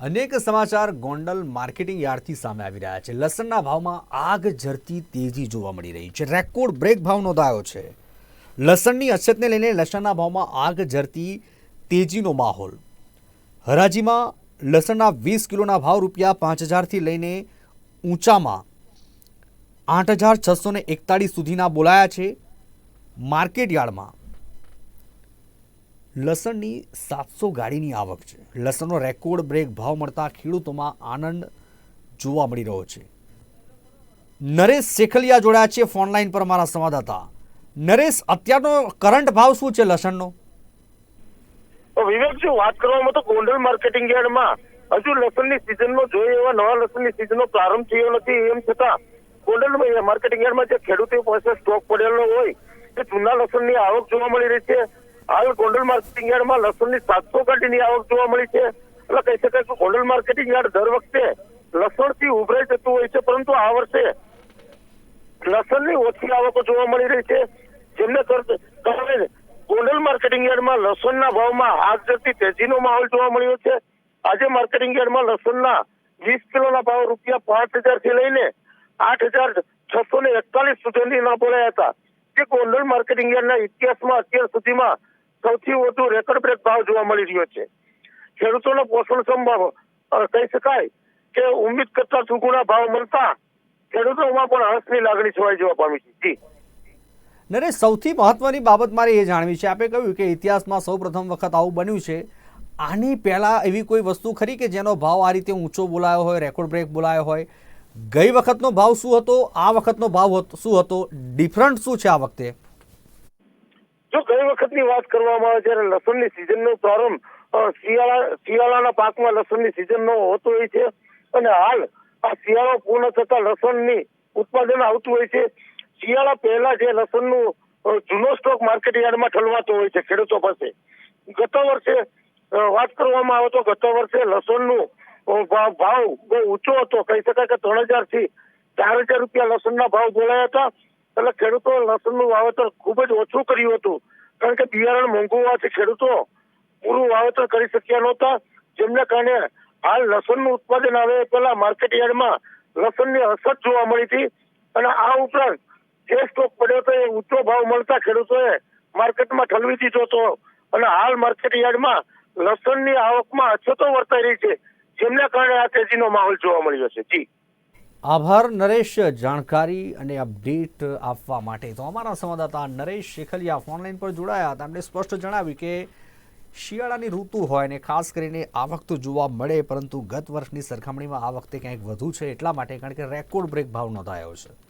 અનેક સમાચાર ગોંડલ માર્કેટિંગ યાર્ડથી સામે આવી રહ્યા છે. લસણના ભાવમાં આગ ઝરતી તેજી જોવા મળી રહી છે. રેકોર્ડ બ્રેક ભાવ નોંધાયો છે. લસણની અછતને લઈને લસણના ભાવમાં આગ ઝરતી તેજીનો માહોલ. હરાજીમાં લસણના વીસ કિલોના ભાવ રૂપિયા પાંચ હજારથી લઈને ઊંચામાં આઠ હજાર છસો એકતાળીસ સુધીના બોલાયા છે. માર્કેટ યાર્ડમાં લસણની સાતસો ગાડીની આવક છે. લસણનો રેકોર્ડ બ્રેક ભાવ મળતા ખેડૂતોમાં આનંદ જોવા મળી રહ્યો છે. નરેશ શેખલિયા જોડાયા છે ફોનલાઈન પર મારા સંવાદદાતા. નરેશ, અત્યારનો કરંટ ભાવ શું છે લસણનો? તો વિવેકજી વાત કરવામાં તો ગોંડલ માર્કેટિંગ યાર્ડમાં હજુ લસણની સિઝનનો જોઈએ એવા નવા લસણની સિઝનનો પ્રારંભ થયો નથી. એમ છતાં ગોંડલ માર્કેટિંગ યાર્ડમાં જે ખેડૂતો પાસે સ્ટોક પડેલો હોય તે જૂના લસણની આવક જોવા મળી રહી છે. હાલ ગોંડલ માર્કેટિંગ યાર્ડમાં લસણની સાતસો ગાડીની આવક જોવા મળી છે. એટલે કહી શકાય કે ગોંડલ માર્કેટિંગ યાર્ડ દર વખતે લસણથી ઉભરાઈ જતું હોય છે, પરંતુ આ વર્ષે લસણની ઓછી આવકો જોવા મળી રહી છે. જેમને કર- કારણે ગોંડલ માર્કેટિંગ યાર્ડમાં લસણના ભાવમાં હાથ જતી તેજીનો માહોલ જોવા મળ્યો છે. આજે માર્કેટિંગ યાર્ડમાં લસણના વીસ કિલોના ભાવ રૂપિયા પાંચ હજારથી લઈને આઠ હજાર છસો ને એકતાલીસ સુધી ના બોલાયા હતા. જે ગોંડલ માર્કેટિંગ યાર્ડના ઇતિહાસમાં અત્યાર સુધીમાં સૌથી વધુ રેકોર્ડ બ્રેક ભાવ જોવા મળી રહ્યો છે. ખેડૂતોનો પોષણ સંભવ કહી શકાય કે ઉમ્મીદ કરતા સુગુણા ભાવ મળતા ખેડૂતોમાં પણ હર્ષની લાગણી છવાઈ જોવા પામી છે. જી. નરેશ, સૌથી મહત્વની બાબત મારે એ જાણવી છે. આપે કહ્યું કે ઇતિહાસમાં સૌ પ્રથમ વખત આવું બન્યું છે. આની પહેલાં એવી કોઈ વસ્તુ ખરી કે જેનો ભાવ આ રીતે ઊંચો બોલાયો હોય રેકોર્ડ બ્રેક બોલાયો હોય? ગઈ વખતનો ભાવ શું હતો? આ વખતનો ભાવ શું હતો? ડિફરન્ટ શું છે આ વખતે? જો ગઈ વખતની વાત કરવામાં આવે જ્યારે લસણની સિઝનનો પ્રારંભ શિયાળા, શિયાળાના પાકમાં લસણની સિઝનનો હોતો હોય છે. અને હાલ આ શિયાળો પૂર્ણ થતા લસણની ઉત્પાદન આવતું હોય છે. શિયાળા પહેલા જે લસણનું જૂનો સ્ટોક માર્કેટ યાર્ડમાં ઠલવાતો હોય છે ખેડૂતો પાસે. ગત વર્ષે વાત કરવામાં આવે તો ગત વર્ષે લસણનું નું ભાવ ભાવ બહુ ઊંચો હતો. કહી શકાય કે ત્રણ હજારથી ચાર હજાર રૂપિયા લસણના ભાવ બોલાયા હતા. એટલે ખેડૂતો લસણનું વાવેતર ખૂબ જ ઓછું કર્યું હતું. કારણ કે બિયારણ મોંઘું હોવાથી ખેડૂતો પૂરું વાવેતર કરી શક્યા નહોતા. જેમને કારણે હાલ લસણનું ઉત્પાદન આવે પહેલા માર્કેટ યાર્ડમાં લસણની અસર જોવા મળી હતી. અને આ ઉપરાંત જે સ્ટોક પડ્યો હતો એ ઊંચો ભાવ મળતા ખેડૂતોએ માર્કેટમાં ઠલવી દીધો હતો. અને હાલ માર્કેટ યાર્ડમાં લસણની આવકમાં અછતો વર્તાઈ રહી છે. જેમના કારણે આ તેજીનો માહોલ જોવા મળ્યો છે. જી. આભાર નરેશ જાણકારી અને અપડેટ આપવા માટે. તો અમારા સંવાદદાતા નરેશ શેખલિયા ફોનલાઈન પર જોડાયા હતા. એમણે સ્પષ્ટ જણાવ્યું કે શિયાળાની ઋતુ હોય ને ખાસ કરીને આવક તો જોવા મળે, પરંતુ ગત વર્ષની સરખામણીમાં આ વખતે ક્યાંક વધુ છે એટલા માટે કારણ કે રેકોર્ડ બ્રેક ભાવ નોંધાયો છે.